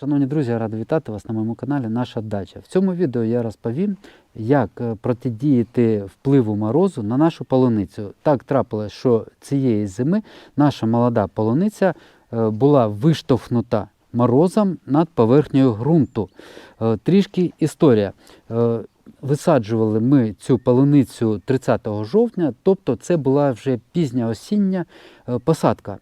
Шановні друзі, я радий вітати вас на моєму каналі Наша дача. В цьому відео я розповім, як е, протидіяти впливу морозу на нашу полуницю. Так трапилось, що цієї зими наша молода полуниця е, була виштовхнута морозом над поверхнею ґрунту. Е, Трішки історія. Висаджували ми цю полуницю 30 жовтня, тобто це була вже пізня осіння посадка.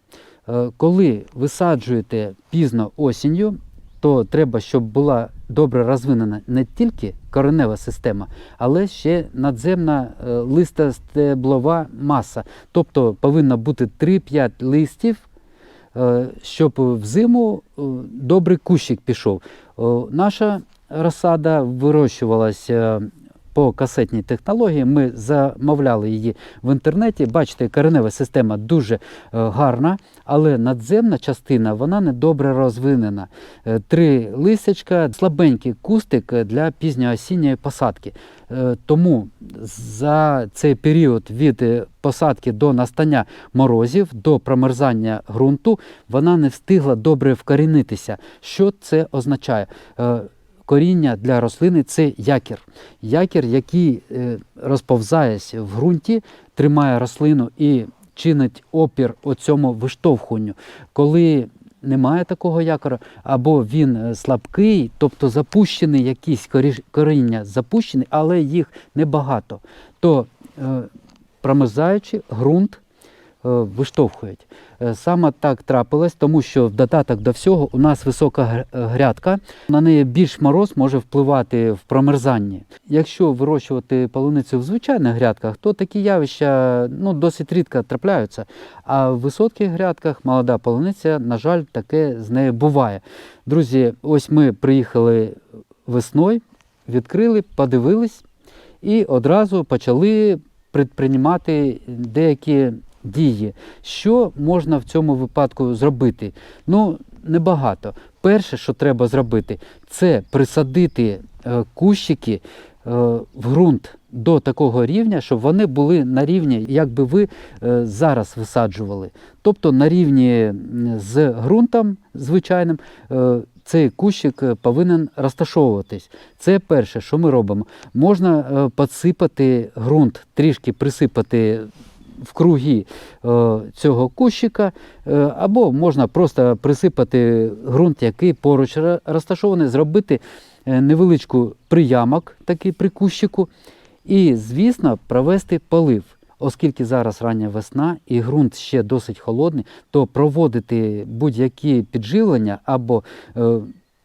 Коли висаджуєте пізно осінню, то треба, щоб була добре розвинена не тільки коренева система, але ще надземна листа стеблова маса. Тобто повинно бути 3-5 листів, е, щоб взиму зиму добрий кущик пішов. Наша розсада вирощувалася по касетній технології. Ми замовляли її в інтернеті. Бачите, коренева система дуже е, гарна, але надземна частина вона не добре розвинена. Е, Три листячка, слабенький кустик для пізньоосінньої посадки. Е, Тому за цей період від е, посадки до настання морозів, до промерзання ґрунту, вона не встигла добре вкорінитися. Що це означає? Коріння для рослини це якір. Якір, який е, розповзаєсь в ґрунті, тримає рослину і чинить опір оцьому виштовхуванню. Коли немає такого якора, або він е, слабкий, тобто запущений якісь корі- коріння запущені, але їх небагато, то е, промерзаючи ґрунт виштовхують. Е, Саме так трапилось, тому що в додаток до всього у нас висока е, грядка, на неї більш мороз може впливати в промерзанні. Якщо вирощувати полуницю в звичайних грядках, то такі явища ну, досить рідко трапляються. А в високих грядках молода полуниця, на жаль, таке з нею буває. Друзі, ось ми приїхали весною, відкрили, подивились і одразу почали предприймати деякі дії. Що можна в цьому випадку зробити? Ну, небагато. Перше, що треба зробити, це присадити е, кущики е, в ґрунт до такого рівня, щоб вони були на рівні, як би ви е, зараз висаджували. Тобто на рівні з ґрунтом звичайним. Цей кущик повинен розташовуватись. Це перше, що ми робимо. Можна підсипати ґрунт, трішки присипати в круги е, цього кущика, е, або можна просто присипати ґрунт, який поруч розташований, зробити е, невеличку приямок такий при кущику, і, звісно, провести полив. Оскільки зараз рання весна і ґрунт ще досить холодний, то проводити будь-які підживлення або е,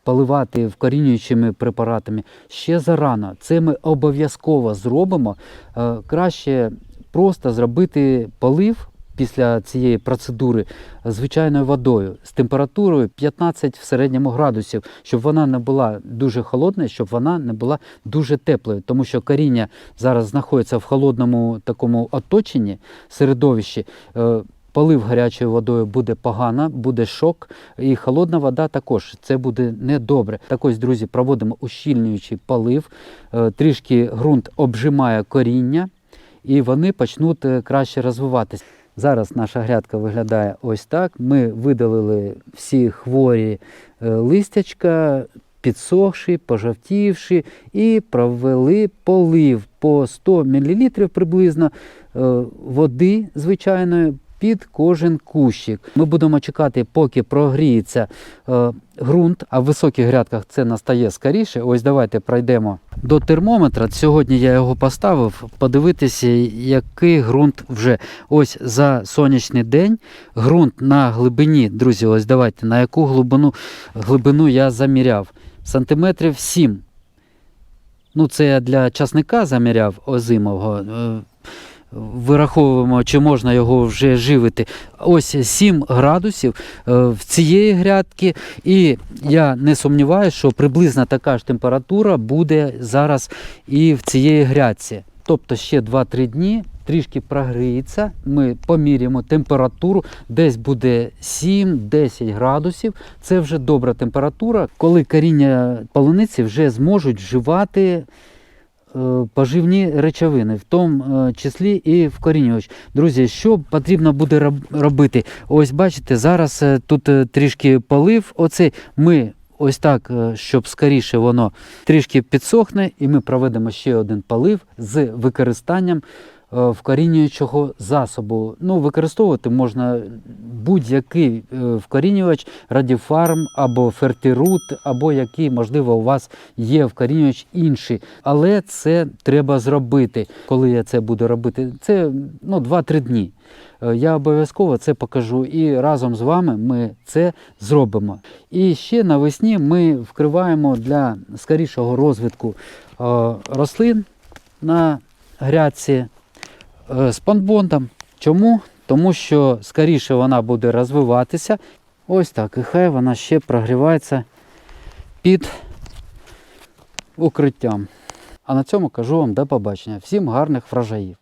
поливати вкорінюючими препаратами ще зарано. Це ми обов'язково зробимо. Е, краще просто зробити полив після цієї процедури звичайною водою з температурою 15 в середньому градусів, щоб вона не була дуже холодною, щоб вона не була дуже теплою, тому що коріння зараз знаходиться в холодному такому оточенні середовищі. Е, Полив гарячою водою буде погано, буде шок, і холодна вода також це буде недобре. Так ось, друзі, проводимо ущільнюючий полив, е, трішки ґрунт обжимає коріння, і вони почнуть е, краще розвиватися. Зараз наша грядка виглядає ось так. Ми видалили всі хворі е, листячка, підсохші, пожавтівши, і провели полив по 100 мл приблизно е, води звичайної під кожен кущик. Ми будемо чекати, поки прогріється е, ґрунт, а в високих грядках це настає скоріше. Ось давайте пройдемо до термометра. Сьогодні я його поставив, подивитися, який ґрунт вже. Ось за сонячний день ґрунт на глибині, друзі, ось давайте, на яку глибину, глибину я заміряв. Сантиметрів 7. Ну, це я для часника заміряв озимого. Вираховуємо, чи можна його вже живити. Ось 7 градусів е, в цієї грядки, і я не сумніваюся, що приблизно така ж температура буде зараз і в цієї грядці. Тобто ще 2-3 дні трішки прогріється, ми поміряємо температуру, десь буде 7-10 градусів. Це вже добра температура, коли коріння полуниці вже зможуть вживати поживні речовини, в тому е, числі і вкорінювач. Друзі, що потрібно буде робити? Ось бачите, зараз е, тут е, трішки полив. Оцей ми ось так, е, щоб скоріше воно трішки підсохне, і ми проведемо ще один полив з використанням е, вкорінюючого засобу. Ну, використовувати можна будь-який е, вкорінювач, радіфарм або фертирут, або який, можливо, у вас є вкорінювач інший. Але це треба зробити. Коли я це буду робити, це ну, 2-3 дні. Е, Я обов'язково це покажу і разом з вами ми це зробимо. І ще навесні ми вкриваємо для скорішого розвитку е, рослин на грядці е, панбондом. Чому? Тому що скоріше вона буде розвиватися. Ось так, і хай вона ще прогрівається під укриттям. А на цьому кажу вам до побачення. Всім гарних врожаїв!